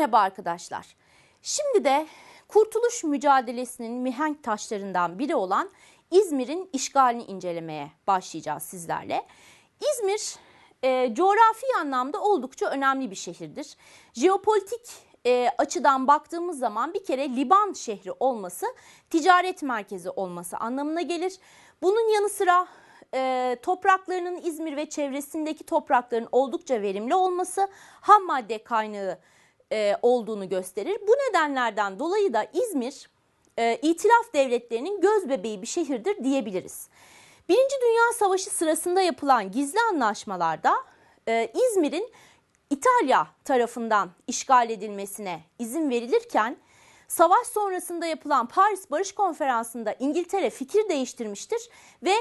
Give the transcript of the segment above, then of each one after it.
Merhaba arkadaşlar. Şimdi de kurtuluş mücadelesinin mihenk taşlarından biri olan İzmir'in işgalini incelemeye başlayacağız sizlerle. İzmir e, coğrafi anlamda oldukça önemli bir şehirdir. Jeopolitik e, açıdan baktığımız zaman bir kere Liban şehri olması ticaret merkezi olması anlamına gelir. Bunun yanı sıra e, topraklarının İzmir ve çevresindeki toprakların oldukça verimli olması ham madde kaynağı e, olduğunu gösterir. Bu nedenlerden dolayı da İzmir e, itilaf devletlerinin göz bebeği bir şehirdir diyebiliriz. Birinci Dünya Savaşı sırasında yapılan gizli anlaşmalarda e, İzmir'in İtalya tarafından işgal edilmesine izin verilirken savaş sonrasında yapılan Paris Barış Konferansı'nda İngiltere fikir değiştirmiştir ve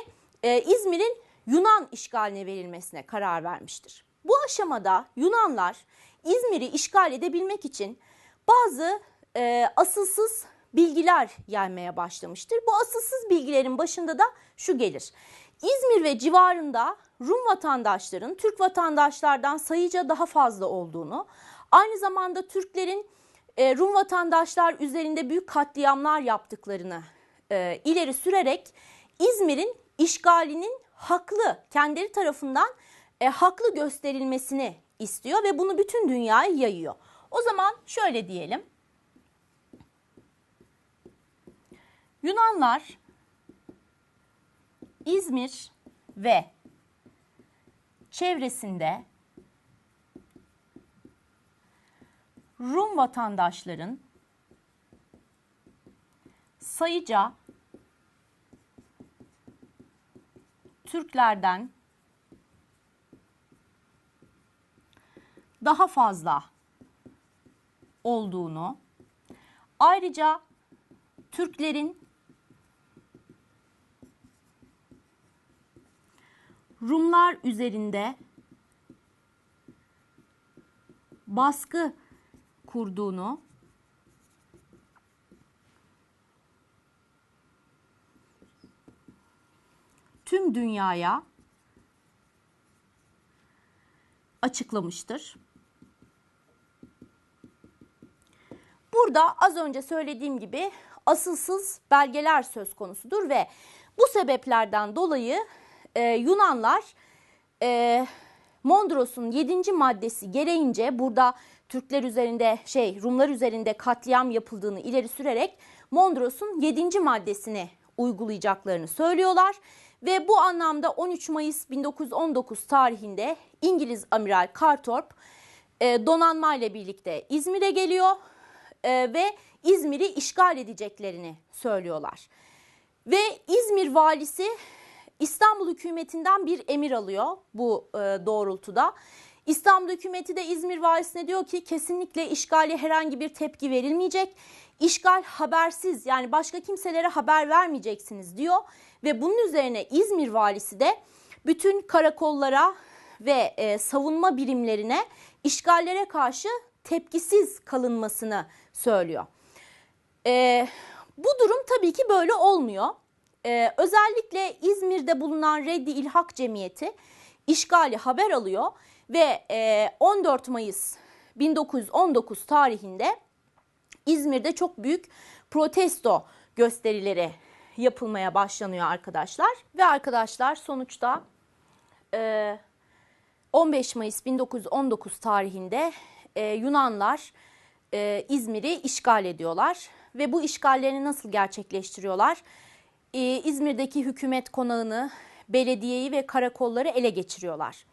e, İzmir'in Yunan işgaline verilmesine karar vermiştir. Bu aşamada Yunanlar İzmir'i işgal edebilmek için bazı e, asılsız bilgiler yaymaya başlamıştır. Bu asılsız bilgilerin başında da şu gelir. İzmir ve civarında Rum vatandaşların Türk vatandaşlardan sayıca daha fazla olduğunu, aynı zamanda Türklerin e, Rum vatandaşlar üzerinde büyük katliamlar yaptıklarını e, ileri sürerek İzmir'in işgalinin haklı, kendileri tarafından e, haklı gösterilmesini istiyor ve bunu bütün dünyaya yayıyor. O zaman şöyle diyelim. Yunanlar İzmir ve çevresinde Rum vatandaşların sayıca Türklerden daha fazla olduğunu, ayrıca Türklerin Rumlar üzerinde baskı kurduğunu tüm dünyaya açıklamıştır. Burada az önce söylediğim gibi asılsız belgeler söz konusudur ve bu sebeplerden dolayı e, Yunanlar e, Mondros'un 7. maddesi gereğince burada Türkler üzerinde şey Rumlar üzerinde katliam yapıldığını ileri sürerek Mondros'un 7. maddesini uygulayacaklarını söylüyorlar. Ve bu anlamda 13 Mayıs 1919 tarihinde İngiliz Amiral Carthorpe donanma ile birlikte İzmir'e geliyor e, ve İzmir'i işgal edeceklerini söylüyorlar. Ve İzmir valisi İstanbul hükümetinden bir emir alıyor bu e, doğrultuda. İstanbul hükümeti de İzmir valisine diyor ki kesinlikle işgali herhangi bir tepki verilmeyecek. İşgal habersiz yani başka kimselere haber vermeyeceksiniz diyor. Ve bunun üzerine İzmir valisi de bütün karakollara ve e, savunma birimlerine işgallere karşı tepkisiz kalınmasını söylüyor. E, bu durum tabii ki böyle olmuyor. E, özellikle İzmir'de bulunan Reddi İlhak Cemiyeti işgali haber alıyor ve e, 14 Mayıs 1919 tarihinde İzmir'de çok büyük protesto gösterileri yapılmaya başlanıyor arkadaşlar. Ve arkadaşlar sonuçta e, 15 Mayıs 1919 tarihinde e, Yunanlar e, İzmir'i işgal ediyorlar. Ve bu işgallerini nasıl gerçekleştiriyorlar? E, İzmir'deki hükümet konağını, belediyeyi ve karakolları ele geçiriyorlar.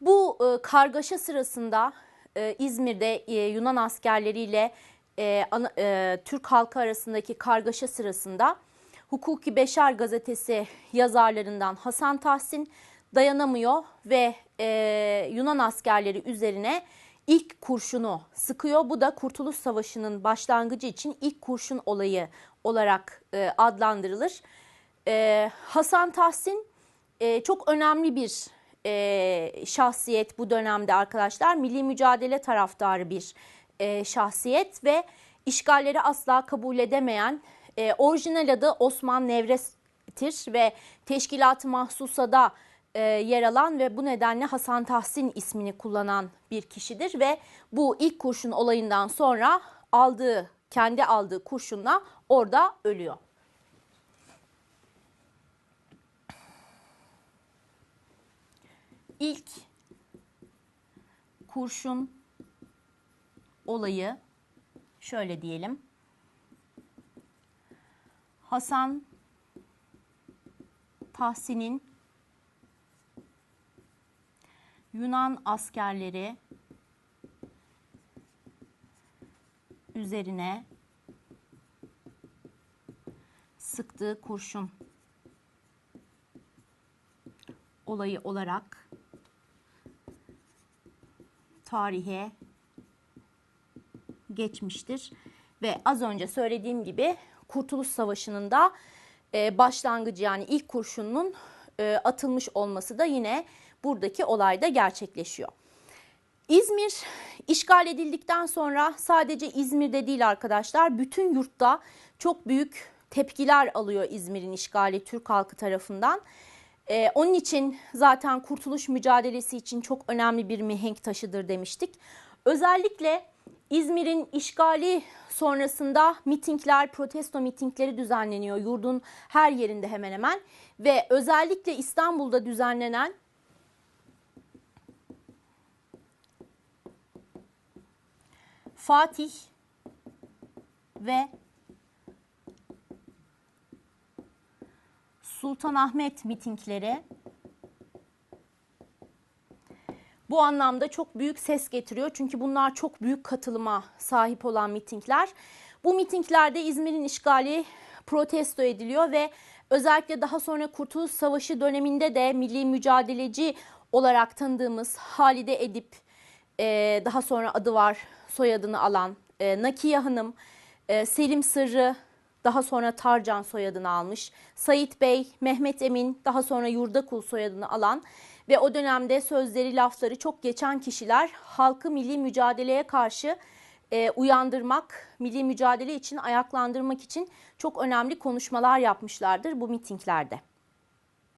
Bu e, kargaşa sırasında e, İzmir'de e, Yunan askerleriyle e, ana, e, Türk halkı arasındaki kargaşa sırasında Hukuki Beşer gazetesi yazarlarından Hasan Tahsin dayanamıyor ve e, Yunan askerleri üzerine ilk kurşunu sıkıyor. Bu da Kurtuluş Savaşı'nın başlangıcı için ilk kurşun olayı olarak e, adlandırılır. E, Hasan Tahsin e, çok önemli bir e, şahsiyet bu dönemde arkadaşlar. Milli mücadele taraftarı bir e, şahsiyet ve işgalleri asla kabul edemeyen e, orijinal adı Osman Nevres'tir ve Teşkilat-ı Mahsusa'da e, yer alan ve bu nedenle Hasan Tahsin ismini kullanan bir kişidir ve bu ilk kurşun olayından sonra aldığı kendi aldığı kurşunla orada ölüyor. İlk kurşun olayı şöyle diyelim. Hasan Tahsin'in Yunan askerleri üzerine sıktığı kurşun olayı olarak tarihe geçmiştir. Ve az önce söylediğim gibi Kurtuluş Savaşı'nın da e, başlangıcı yani ilk kurşunun e, atılmış olması da yine buradaki olayda gerçekleşiyor. İzmir işgal edildikten sonra sadece İzmir'de değil arkadaşlar bütün yurtta çok büyük tepkiler alıyor İzmir'in işgali Türk halkı tarafından. Ee, onun için zaten kurtuluş mücadelesi için çok önemli bir mihenk taşıdır demiştik. Özellikle İzmir'in işgali sonrasında mitingler, protesto mitingleri düzenleniyor yurdun her yerinde hemen hemen ve özellikle İstanbul'da düzenlenen Fatih ve Sultanahmet mitingleri bu anlamda çok büyük ses getiriyor. Çünkü bunlar çok büyük katılıma sahip olan mitingler. Bu mitinglerde İzmir'in işgali protesto ediliyor ve özellikle daha sonra Kurtuluş Savaşı döneminde de milli mücadeleci olarak tanıdığımız Halide Edip, e, daha sonra adı var soyadını alan e, Nakiye Hanım, e, Selim Sırrı, daha sonra Tarcan soyadını almış. Sait Bey, Mehmet Emin, daha sonra Yurdakul soyadını alan ve o dönemde sözleri, lafları çok geçen kişiler halkı milli mücadeleye karşı e, uyandırmak, milli mücadele için ayaklandırmak için çok önemli konuşmalar yapmışlardır bu mitinglerde.